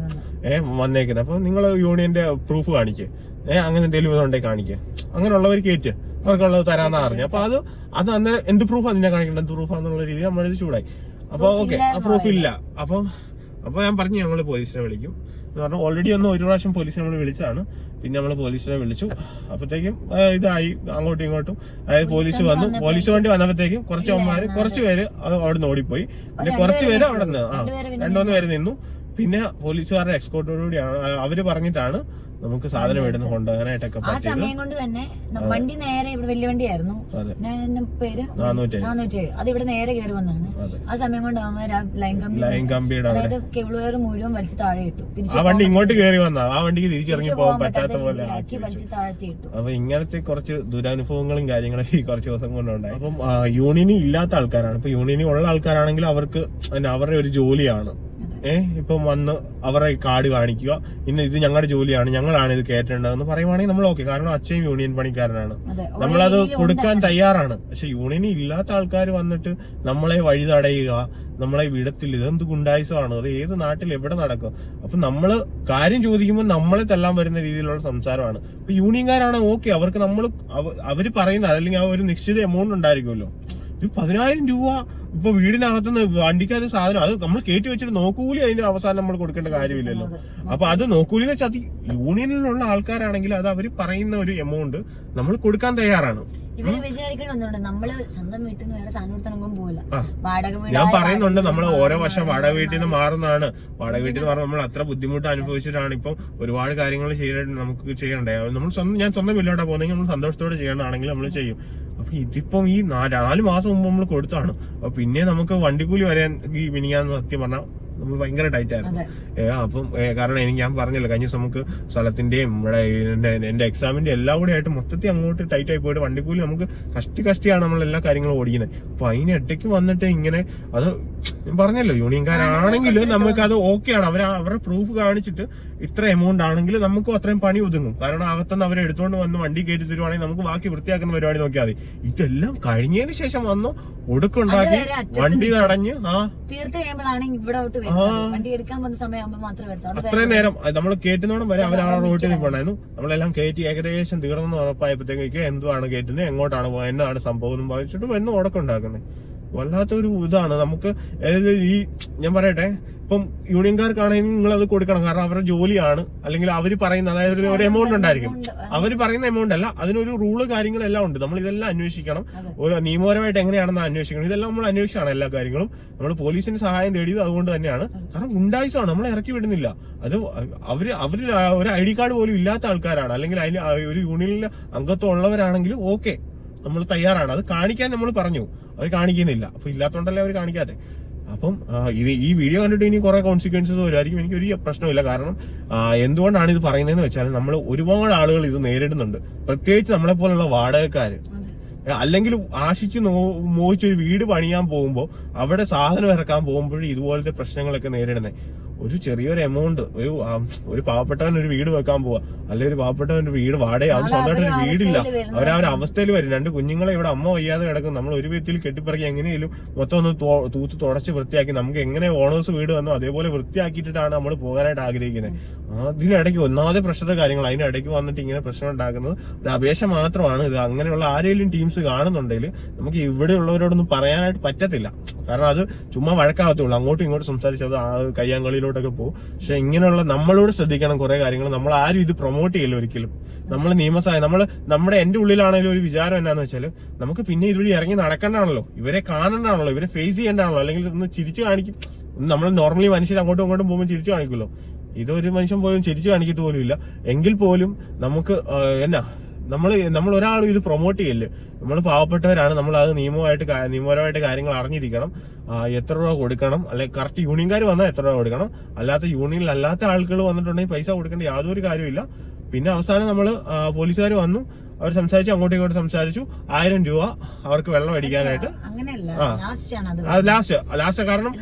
ഏഹ് വന്നേക്കുന്നത് അപ്പൊ നിങ്ങൾ യൂണിയന്റെ പ്രൂഫ് കാണിക്കേ. ഏഹ് അങ്ങനെ എന്തെങ്കിലും ഇതുണ്ടെങ്കിൽ കാണിക്കുക അങ്ങനെയുള്ളവർ കയറ്റ് അവർക്കുള്ളത് തരാന്നാ പറഞ്ഞു. അപ്പൊ അത് അത് അന്നേരം എന്ത് പ്രൂഫ് അതിനെ കാണിക്കണ്ട എന്ത് പ്രൂഫ് പ്രൂഫാന്നുള്ള രീതിയിൽ നമ്മളിത് ചൂടായി. അപ്പൊ ഓക്കെ. ഇല്ലാന്ന് പ്രൂഫ് ഇല്ല. അപ്പൊ അപ്പൊ ഞാൻ പറഞ്ഞു ഞങ്ങൾ പോലീസിനെ വിളിക്കും. എന്ന് പറഞ്ഞു ഓൾറെഡി ഒന്ന് ഒരു പ്രാവശ്യം പോലീസ് നമ്മൾ വിളിച്ചതാണ്. പിന്നെ നമ്മൾ പോലീസിനെ വിളിച്ചു. അപ്പത്തേക്കും ആ, ഇതായി അങ്ങോട്ടും ഇങ്ങോട്ടും. അതായത് പോലീസ് വന്നു പോലീസ് വണ്ടി വന്നപ്പോഴത്തേക്കും കുറച്ച് അമ്മമാര് കുറച്ച് പേര് അവിടെ നിന്ന് ഓടിപ്പോയി. പിന്നെ കുറച്ച് പേര് അവിടെ നിന്ന് ആ. രണ്ടു രണ്ടുമൂന്ന് പേര് നിന്നു. പിന്നെ പോലീസുകാരുടെ എക്സ്കോർട്ടോടുകൂടിയാണ് അവർ പറഞ്ഞിട്ടാണ് നമുക്ക് സാധനം ഇവിടുന്ന് കൊണ്ടുപോകാനായിട്ടൊക്കെ ആ സമയം കൊണ്ട് തന്നെ വണ്ടി നേരെ ഇവിടെ വലിയ വണ്ടിയായിരുന്നു. പേര് നാനൂറ്റി നാനൂറ്റേഴ്. അത് ഇവിടെ നേരെ കയറി വന്നാണ് ആ സമയം കൊണ്ട് അവന്മാർ ലൈൻ കമ്പി ലൈൻ കമ്പിയുടെ അതായത് കേബിൾ വയർ മുഴുവൻ വലിച്ച് താഴെ ഇട്ടു. ആ വണ്ടി ഇങ്ങോട്ട് കയറി വന്നാ. ആ വണ്ടിക്ക് തിരിച്ചിറങ്ങി തിരിച്ചു പോകാൻ പറ്റാത്ത പോലെ ആക്കി വെച്ചു. വലിച്ച് താഴ്ത്തി ഇട്ടു. അപ്പൊ ഇങ്ങനത്തെ കുറച്ച് ദുരനുഭവങ്ങളും കാര്യങ്ങളും ഈ കുറച്ച് ദിവസം കൊണ്ടുണ്ടായി. അപ്പം യൂണിയനി ഇല്ലാത്ത ആൾക്കാരാണ്. ഇപ്പൊ യൂണിയനി ഉള്ള ആൾക്കാരാണെങ്കിൽ അവർക്ക് അവരുടെ ഒരു ജോലിയാണ്. ഏഹ് ഇപ്പം വന്ന് അവരുടെ കാർഡ് കാണിക്കുക. ഇന്ന് ഇത് ഞങ്ങളുടെ ജോലിയാണ് ഞങ്ങളാണ് ഇത് കയറ്റേണ്ടതെന്ന് പറയുവാണെങ്കിൽ നമ്മൾ ഓക്കെ. കാരണം അച്ഛൻ യൂണിയൻ പണിക്കാരനാണ്. നമ്മളത് കൊടുക്കാൻ തയ്യാറാണ്. പക്ഷെ യൂണിയൻ ഇല്ലാത്ത ആൾക്കാർ വന്നിട്ട് നമ്മളെ വഴി തടയുക നമ്മളെ വിടത്തില്ല ഇതെന്ത് ഗുണ്ടായുസമാണ് അത് ഏത് നാട്ടിൽ എവിടെ നടക്കും. അപ്പൊ നമ്മൾ കാര്യം ചോദിക്കുമ്പോൾ നമ്മളെ തല്ലാൻ വരുന്ന രീതിയിലുള്ള സംസാരമാണ്. ഇപ്പൊ യൂണിയൻകാരാണ് ഓക്കെ അവർക്ക് നമ്മൾ അവർ പറയുന്ന അല്ലെങ്കിൽ ആ ഒരു നിശ്ചിത എമൗണ്ട് ഉണ്ടായിരിക്കുമല്ലോ. ഇത് പതിനായിരം രൂപ ഇപ്പൊ വീടിനകത്തുനിന്ന് വണ്ടിക്കകത്ത് സാധനം. അത് നമ്മൾ കയറ്റി വെച്ചിട്ട് നോക്കൂലി അതിന്റെ അവസാനം നമ്മൾ കൊടുക്കേണ്ട കാര്യമില്ലല്ലോ. അപ്പൊ അത് നോക്കൂലി എന്ന് വെച്ചാൽ യൂണിയനിലുള്ള ആൾക്കാരാണെങ്കിൽ അത് അവർ പറയുന്ന ഒരു എമൗണ്ട് നമ്മൾ കൊടുക്കാൻ തയ്യാറാണ്. ഇവർ നമ്മൾ സ്വന്തം വീട്ടിൽ നിന്ന് വേറെ സാധനം എടുത്തണങ്ങും പോകില്ല വാടക വീട് ഞാൻ പറയുന്നുണ്ട് നമ്മൾ ഓരോ വർഷം വാടക വീട്ടിൽ നിന്ന് മാറുന്നതാണ്. വാടക വീട്ടിൽ നിന്ന് നമ്മൾ അത്ര ബുദ്ധിമുട്ട് അനുഭവിച്ചിട്ടാണ് ഇപ്പം ഒരുപാട് കാര്യങ്ങൾ ചെയ്യാൻ നമുക്ക് ചെയ്യണ്ടേ. നമ്മൾ സ്വന്തം ഞാൻ സ്വന്തം വീട്ടിലോട്ടാ പോകുന്നെങ്കിൽ നമ്മൾ സന്തോഷത്തോടെ ചെയ്യണതാണെങ്കിൽ നമ്മൾ ചെയ്യും. അപ്പൊ ഇതിപ്പം ഈ നാല് നാല് മാസം മുമ്പ് നമ്മൾ കൊടുത്താണ്. അപ്പൊ പിന്നെ നമുക്ക് വണ്ടിക്കൂലി വരാൻ ഈ മിനിങ്ങാന്ന് സത്യം പറഞ്ഞാൽ നമ്മൾ ഭയങ്കര ടൈറ്റ് ആയിരുന്നു. അപ്പം കാരണം എനിക്ക് ഞാൻ പറഞ്ഞല്ലോ കഴിഞ്ഞ ദിവസം നമുക്ക് സ്ഥലത്തിന്റെയും ഇവിടെ എന്റെ എക്സാമിന്റെ എല്ലാം കൂടി ആയിട്ട് മൊത്തത്തിൽ അങ്ങോട്ട് ടൈറ്റ് ആയി പോയിട്ട് വണ്ടിക്കൂലി നമുക്ക് കഷ്ടി കഷ്ടിയാണ് നമ്മൾ എല്ലാ കാര്യങ്ങളും ഓടിക്കുന്നത്. അപ്പൊ അതിനിടയ്ക്ക് വന്നിട്ട് ഇങ്ങനെ അത് ഞാൻ പറഞ്ഞല്ലോ യൂണിയൻകാരാണെങ്കിലും നമുക്ക് അത് ഓക്കെയാണ് അവർ അവരുടെ പ്രൂഫ് കാണിച്ചിട്ട് ഇത്ര എമൗണ്ട് ആണെങ്കിൽ നമുക്കും അത്രയും പണി ഒതുങ്ങും. കാരണം അകത്തുനിന്ന് അവരെ എടുത്തുകൊണ്ട് വന്ന് വണ്ടി കയറ്റി തരുവാണെങ്കിൽ നമുക്ക് ബാക്കി വൃത്തിയാക്കുന്ന പരിപാടി നോക്കിയാൽ മതി. ഇതെല്ലാം കഴിഞ്ഞതിന് ശേഷം വന്നു ഒടുക്കുണ്ടാക്കി വണ്ടി തടഞ്ഞ് ആ. തീർത്ത് കഴിയുമ്പോഴാണ് ഇവിടെ വണ്ടി എടുക്കാൻ പോകുന്ന സമയമാകുമ്പോൾ മാത്രമേ എടുത്തു അത് അത്രയും നേരം. നമ്മൾ കയറ്റുന്നോണം വരെ അവർ ആ റോട്ടിൽ നമ്മളെല്ലാം കയറ്റി ഏകദേശം തീർന്നെന്ന് ഉറപ്പായപ്പോഴത്തേക്ക് എന്തുവാണ് കയറ്റുന്നത് എങ്ങോട്ടാണ് പോകുന്നത് എന്നാണ് സംഭവം എന്ന് പറഞ്ഞിട്ട് എന്ന് ഉടക്കുണ്ടാക്കുന്നത് വല്ലാത്തൊരു ഇതാണ്. നമുക്ക് ഈ ഞാൻ പറയട്ടെ ഇപ്പം യൂണിയൻകാർക്കാണെങ്കിൽ നിങ്ങൾ അത് കൊടുക്കണം. കാരണം അവരുടെ ജോലിയാണ്. അല്ലെങ്കിൽ അവർ പറയുന്ന അതായത് ഒരു- എമൗണ്ട് ഉണ്ടായിരിക്കും. അവർ പറയുന്ന എമൗണ്ട് അല്ല അതിനൊരു റൂൾ കാര്യങ്ങളെല്ലാം ഉണ്ട്. നമ്മൾ ഇതെല്ലാം അന്വേഷിക്കണം. ഒരു നിയമപരമായിട്ട് എങ്ങനെയാണെന്ന് അന്വേഷിക്കണം. ഇതെല്ലാം നമ്മൾ അന്വേഷിച്ചാണ് എല്ലാ കാര്യങ്ങളും. നമ്മൾ പോലീസിന്റെ സഹായം തേടിയത് അതുകൊണ്ട് തന്നെയാണ്. കാരണം ഉണ്ടായിസാണ് നമ്മൾ ഇറക്കി വിടുന്നില്ല. അത് അവർ അവർ ഒരു ഐ ഡി കാർഡ് പോലും ഇല്ലാത്ത ആൾക്കാരാണ്. അല്ലെങ്കിൽ അതിന് ഒരു യൂണിയനിൽ അംഗത്വം ഉള്ളവരാണെങ്കിൽ ഓക്കെ. നമ്മൾ തയ്യാറാണ്. അത് കാണിക്കാൻ നമ്മൾ പറഞ്ഞു. അവർ കാണിക്കുന്നില്ല. അപ്പൊ ഇല്ലാത്തതുകൊണ്ടല്ലേ അവർ കാണിക്കാതെ അപ്പം ഇത് ഈ വീഡിയോ കണ്ടിട്ട് ഇനി കുറെ കോൺസിക്വൻസസ് വരുമായിരിക്കും. എനിക്ക് ഒരു പ്രശ്നമില്ല കാരണം എന്തുകൊണ്ടാണ് ഇത് പറയുന്നതെന്ന് വെച്ചാൽ നമ്മൾ ഒരുപാട് ആളുകൾ ഇത് നേരിടുന്നുണ്ട്. പ്രത്യേകിച്ച് നമ്മളെ പോലുള്ള വാടകക്കാർ അല്ലെങ്കിൽ ആശിച്ച് നോ മോഹിച്ച് ഒരു വീട് പണിയാൻ പോകുമ്പോൾ അവിടെ സാധനം ഇറക്കാൻ പോകുമ്പോഴും ഇതുപോലത്തെ പ്രശ്നങ്ങളൊക്കെ നേരിടുന്നത് ഒരു ചെറിയൊരു എമൗണ്ട് ഒരു ഒരു പാവപ്പെട്ടവൻ ഒരു വീട് വെക്കാൻ പോവാ. അല്ലെങ്കിൽ ഒരു പാവപ്പെട്ടവൻ ഒരു വീട് വാടക അവൻ സ്വന്തമായിട്ട് ഒരു വീടില്ല. അവർ ആ ഒരു അവസ്ഥയിൽ വരും. രണ്ട് കുഞ്ഞുങ്ങളെ ഇവിടെ അമ്മ വയ്യാതെ കിടക്കും നമ്മൾ ഒരു വിധത്തിൽ കെട്ടിപ്പറക്കി എങ്ങനെയും മൊത്തം ഒന്ന് തൂത്ത് തുടച്ച് വൃത്തിയാക്കി. നമുക്ക് എങ്ങനെ ഓണേഴ്സ് വീട് വന്നോ അതേപോലെ വൃത്തിയാക്കിയിട്ടാണ് നമ്മൾ പോകാനായിട്ട് ആഗ്രഹിക്കുന്നത്. അതിനിടയ്ക്ക് ഒന്നാമത്തെ പ്രഷർ കാര്യങ്ങൾ അതിനിടയ്ക്ക് വന്നിട്ട് ഇങ്ങനെ പ്രശ്നം ഉണ്ടാക്കുന്നത്. ഒരു അപേക്ഷ മാത്രമാണ് ഇത്. അങ്ങനെയുള്ള ആരെങ്കിലും ടീംസ് കാണുന്നുണ്ടെങ്കിൽ നമുക്ക് ഇവിടെ ഉള്ളവരോടൊന്നും പറയാനായിട്ട് പറ്റത്തില്ല. കാരണം അത് ചുമ്മാ വഴക്കാകത്തുള്ളൂ. അങ്ങോട്ടും ഇങ്ങോട്ടും സംസാരിച്ചത് ആ കയ്യാങ്കളിയിലോട്ടൊക്കെ പോകും. പക്ഷെ ഇങ്ങനെയുള്ള നമ്മളോട് ശ്രദ്ധിക്കണം കുറെ കാര്യങ്ങൾ. നമ്മൾ ആരും ഇത് പ്രൊമോട്ട് ചെയ്യില്ല ഒരിക്കലും. നമ്മൾ നിയമസഭ നമ്മൾ നമ്മുടെ എന്റെ ഉള്ളിലാണെങ്കിലും ഒരു വിചാരം എന്നാന്ന് വെച്ചാൽ നമുക്ക് പിന്നെ ഇതുവഴി ഇറങ്ങി നടക്കണ്ടാണല്ലോ. ഇവരെ കാണണ്ടാണല്ലോ. ഇവരെ ഫേസ് ചെയ്യണ്ടാണല്ലോ. അല്ലെങ്കിൽ ഒന്ന് ചിരിച്ചു കാണിക്കും. നമ്മൾ നോർമലി മനുഷ്യർ അങ്ങോട്ടും ഇങ്ങോട്ടും പോകുമ്പോൾ ചിരിച്ചു കാണിക്കുമല്ലോ. ഇതൊരു മനുഷ്യൻ പോലും ചിരിച്ചു കാണിക്കത്തു പോലും ഇല്ല എങ്കിൽ പോലും നമുക്ക് എന്നാ നമ്മൾ നമ്മൾ ഒരാളും ഇത് പ്രൊമോട്ട് ചെയ്യല്ലേ? നമ്മൾ പാവപ്പെട്ടവരാണ് നമ്മൾ അത് നിയമമായിട്ട് നിയമപരമായിട്ട് കാര്യങ്ങൾ അറിഞ്ഞിരിക്കണം. എത്ര രൂപ കൊടുക്കണം? അല്ലെങ്കിൽ കറക്റ്റ് യൂണിയൻകാർ വന്നാൽ എത്ര രൂപ കൊടുക്കണം? അല്ലാത്ത യൂണിയനിൽ അല്ലാത്ത ആളുകൾ വന്നിട്ടുണ്ടെങ്കിൽ പൈസ കൊടുക്കേണ്ട യാതൊരു കാര്യമില്ല പിന്നെ അവസാനം നമ്മൾ പോലീസുകാർ വന്നു. അവർ സംസാരിച്ചു അങ്ങോട്ടും ഇങ്ങോട്ടും സംസാരിച്ചു. ആയിരം രൂപ അവർക്ക് വെള്ളം അടിക്കാനായിട്ട്. ആ. അത് ലാസ്റ്റ്. ലാസ്റ്റ് കാരണം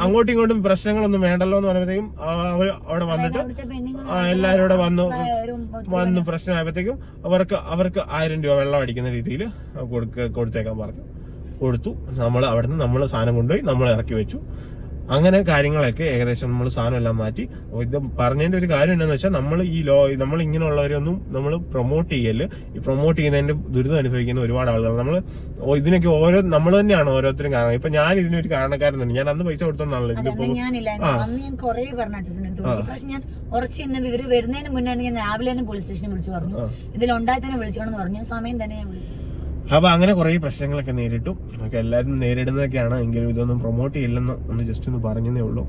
അങ്ങോട്ടും ഇങ്ങോട്ടും പ്രശ്നങ്ങളൊന്നും വേണ്ടല്ലോ എന്ന് പറയുമ്പോഴത്തേക്കും അവർ അവിടെ വന്നിട്ട് എല്ലാവരും കൂടെ വന്നു. വന്നു വന്ന് പ്രശ്നമായപ്പോഴത്തേക്കും അവർക്ക് അവർക്ക് ആയിരം രൂപ വെള്ളം അടിക്കുന്ന രീതിയിൽ കൊടുക്ക കൊടുത്തേക്കാൻ പറഞ്ഞു. കൊടുത്തു. നമ്മൾ അവിടുന്ന് നമ്മൾ സാധനം കൊണ്ടുപോയി നമ്മൾ ഇറക്കി വെച്ചു. അങ്ങനെ കാര്യങ്ങളൊക്കെ ഏകദേശം നമ്മൾ സാധനം എല്ലാം മാറ്റി ഇത് പറഞ്ഞതിന്റെ ഒരു കാര്യം എന്താണെന്ന് വെച്ചാൽ നമ്മൾ ഈ ലോ നമ്മൾ ഇങ്ങനെയുള്ളവരൊന്നും നമ്മൾ പ്രൊമോട്ട് ചെയ്യൽ. ഈ പ്രൊമോട്ട് ചെയ്യുന്നതിന്റെ ദുരിതം അനുഭവിക്കുന്ന ഒരുപാട് ആളുകൾ നമ്മൾ ഇതിനൊക്കെ ഓരോ നമ്മൾ തന്നെയാണ് ഓരോരുത്തരും കാരണം ഇപ്പൊ ഞാൻ ഇതിനൊരു കാരണക്കാരൻ തന്നെ ഞാൻ അന്ന് പൈസ കൊടുത്തോന്നാണല്ലോ ഇതിപ്പോ ഞാൻ വിളിച്ചു. ഉറച്ച് ഇന്ന് ഇവർ വരുന്നതിന് മുന്നേ ഞാൻ രാവിലെ തന്നെ പോലീസ് സ്റ്റേഷനിൽ വിളിച്ചു പറഞ്ഞു. ഇതിലുണ്ടായി തന്നെ വിളിച്ചോണെന്ന് പറഞ്ഞു. സമയം തന്നെ ഞാൻ വിളിക്കും. അപ്പൊ അങ്ങനെ കുറേ പ്രശ്നങ്ങളൊക്കെ നേരിട്ടു. ഒക്കെ എല്ലാവരും നേരിടുന്നതൊക്കെയാണ്. എങ്കിലും ഇതൊന്നും പ്രൊമോട്ട് ചെയ്യില്ലെന്ന് ഒന്ന് ജസ്റ്റ് ഒന്ന് പറഞ്ഞതേ ഉള്ളൂ.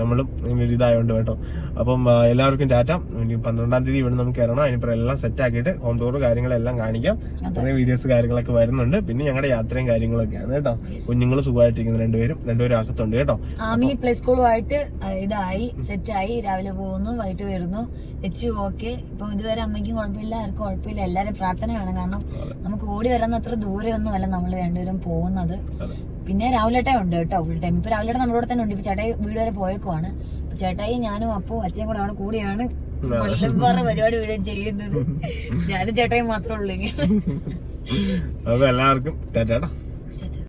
നമ്മളും ഇതായോണ്ട് കേട്ടോ. അപ്പം എല്ലാവർക്കും ടാറ്റ. ഇനി പന്ത്രണ്ടാം തീയതി ഇവിടെ നമുക്ക് ഇറങ്ങണം. അതിനിപ്പോൾ എല്ലാം സെറ്റ് ആക്കിയിട്ട് ഹോം ടൂർ കാര്യങ്ങളെല്ലാം കാണിക്കാം. കുറേ വീഡിയോസ് കാര്യങ്ങളൊക്കെ വരുന്നുണ്ട്. പിന്നെ ഞങ്ങളുടെ യാത്രയും കാര്യങ്ങളൊക്കെയാണ് കേട്ടോ. കുഞ്ഞുങ്ങൾ സുഖമായിട്ടിരിക്കുന്ന രണ്ടുപേരും. രണ്ടുപേരും അകത്തുണ്ട് കേട്ടോ. ആമി പ്ലേ സ്കൂളുമായിട്ട് ഇതായി. സെറ്റായി രാവിലെ പോകുന്നു വൈകിട്ട് വരുന്നു. എച്ച് ഓക്കെ ഇപ്പൊ ഇതുവരെ അമ്മയ്ക്കും കുഴപ്പമില്ല ആർക്കും കുഴപ്പമില്ല. എല്ലാരും പ്രാർത്ഥന വേണം കാരണം നമുക്ക് ഓടി വരാൻ അത്ര ദൂരെയൊന്നും അല്ല നമ്മൾ രണ്ടുപേരും പോകുന്നത്. പിന്നെ രാവിലേട്ട ഉണ്ട് കേട്ടോ ഫുൾ ടൈം ഇപ്പൊ രാവിലേട്ട നമ്മളോട് തന്നെ ഉണ്ട്. ഇപ്പൊ ചേട്ടായി വീട് വരെ പോയേക്കുവാണ്. ചേട്ടായി ഞാനും അപ്പോ അച്ഛനും കൂടെ അവിടെ കൂടിയാണ് കൊല്ലംപാറ പരിപാടി വീടും ചെയ്യുന്നത്. ഞാനും ചേട്ടായി മാത്രമേ ഉള്ളൂ അപ്പൊ എല്ലാവർക്കും